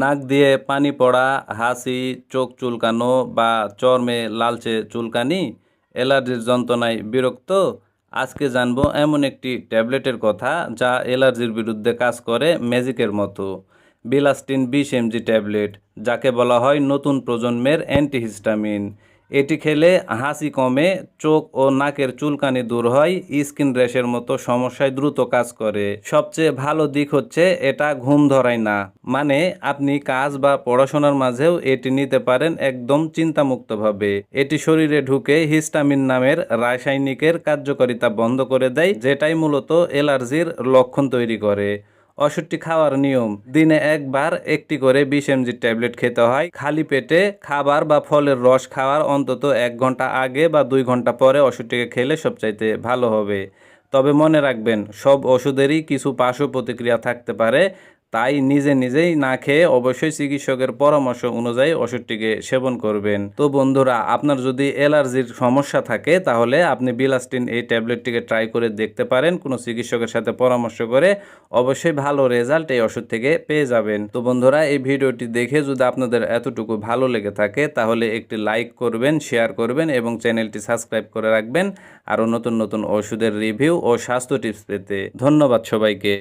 নাক দিয়ে পানি পড়া, হাসি, চোখ চুলকানো বা চর্মে লালচে চুলকানি অ্যালার্জির যন্ত্রণায় বিরক্ত, আজকে জানব এমন একটি ট্যাবলেটের কথা যা অ্যালার্জির বিরুদ্ধে কাজ করে ম্যাজিকের মতো। বিলাস্টিন বিশ এমজি ট্যাবলেট, যাকে বলা হয় নতুন প্রজন্মের অ্যান্টিহিস্টামিন। এটি খেলে হাসি কমে, চোখ ও নাকের চুলকানি দূর হয়, স্কিন র্যাশের মতো সমস্যায় দ্রুত কাজ করে। সবচেয়ে ভালো দিক হচ্ছে এটা ঘুম ধরায় না। মানে আপনি কাজ বা পড়াশোনার মাঝেও এটি নিতে পারেন একদম চিন্তামুক্তভাবে। এটি শরীরে ঢুকে হিস্টামিন নামের রাসায়নিকের কার্যকারিতা বন্ধ করে দেয়, যেটাই মূলত অ্যালার্জির লক্ষণ তৈরি করে। ওষুধটি খাওয়ার নিয়ম। দিনে একবার একটি করে বিশ এমজি ট্যাবলেট খেতে হয়। খালি পেটে খাবার বা ফলের রস খাওয়ার অন্তত এক ঘণ্টা আগে বা দুই ঘণ্টা পরে ওষুধটিকে খেলে সবচাইতে ভালো হবে। তবে মনে রাখবেন, সব ওষুধেরই কিছু পার্শ্ব প্রতিক্রিয়া থাকতে পারে। তাই নিজে নিজেই না খেয়ে অবশ্যই চিকিৎসকের পরামর্শ অনুযায়ী ওষুধটিকে সেবন করবেন। তো বন্ধুরা, আপনার যদি অ্যালার্জির সমস্যা থাকে, তাহলে আপনি বিলাস্টিন এই ট্যাবলেটটিকে ট্রাই করে দেখতে পারেন, কোনো চিকিৎসকের সাথে পরামর্শ করে অবশ্যই ভালো রেজাল্ট এই ওষুধ থেকে পেয়ে যাবেন। তো বন্ধুরা, এই ভিডিওটি দেখে যদি আপনাদের এতটুকু ভালো লেগে থাকে, তাহলে একটি লাইক করবেন, শেয়ার করবেন এবং চ্যানেলটি সাবস্ক্রাইব করে রাখবেন। আরও নতুন নতুন ওষুধের রিভিউ ও স্বাস্থ্য টিপস পেতে। ধন্যবাদ সবাইকে।